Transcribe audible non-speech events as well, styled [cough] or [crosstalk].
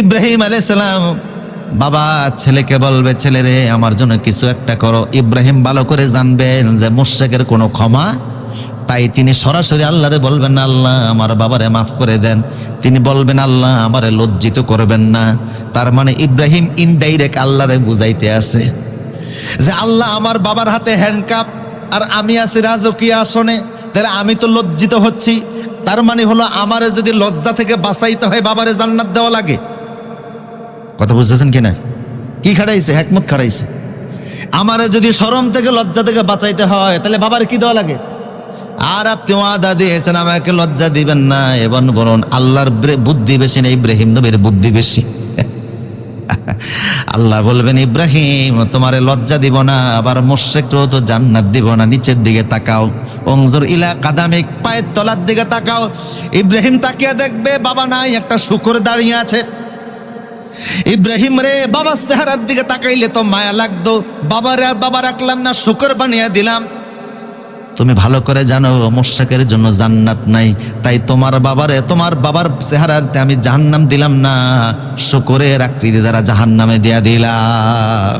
ইব্রাহিম আলাইসালাম বাবা, ছেলেকে বলবে, ছেলে রে, আমার জন্য কিছু একটা করো। ইব্রাহিম ভালো করে জানবেন যে মুর্শেকের কোনো ক্ষমা। তাই তিনি সরাসরি আল্লাহরে বলবেন, আল্লাহ, আমার বাবারে মাফ করে দেন। তিনি বলবেন, আল্লাহ, আমারে লজ্জিত করবেন না। তার মানে ইব্রাহিম ইনডাইরেক্ট আল্লাহরে বুঝাইতে আছে যে, আল্লাহ, আমার বাবার হাতে হ্যান্ডকাপ আর আমি আছি রাজকীয় আসনে, তাহলে আমি তো লজ্জিত হচ্ছি। তার মানে হলো, আমারে যদি লজ্জা থেকে বাঁচাইতে হয়, বাবারে জান্নাত দেওয়া লাগে। কথা বুঝতেছেন কিনা কি খাড়াইছে? হ্যাকমত খাড়াইছে। আমারে যদি শরম থেকে, লজ্জা থেকে বাঁচাইতে হয়, তাহলে বাবার কি দেওয়া লাগে? আর আপনি ওয়াদা দিয়েছেন, আমাকে লজ্জা দিবেন না এবং বলুন আল্লাহর বুদ্ধি বেশি না, ইব্রাহিম নবীর বুদ্ধি বেশি। [laughs] আল্লাহ বলবেন, ইব্রাহিম, তোমারে লজ্জা দিব না, আবার মোশেকও তো জান্নাত দিব না, নিচের দিকে তাকাও, অংজুর ইলা কাদামিক পায়ের তলার দিকে তাকাও। ইব্রাহিম তাকিয়ে দেখবে, বাবা নাই, একটা শুকর দাঁড়িয়ে আছে। ইব্রাহিম রে, বাবার চেহারার দিকে তাকাইলে তো মায়া লাগতো। বাবার আর বাবা রাখলাম না, শুকর বানিয়ে দিলাম। তুমি ভালো করে জানো, মোশাকের জন্য জান্নাত নাই। তাই তোমার বাবারে, তোমার বাবার চেহারাতে আমি জাহান্নাম দিলাম না। শুকরের আকৃতি দ্বারা জাহান্নামে দিয়া দিলাম।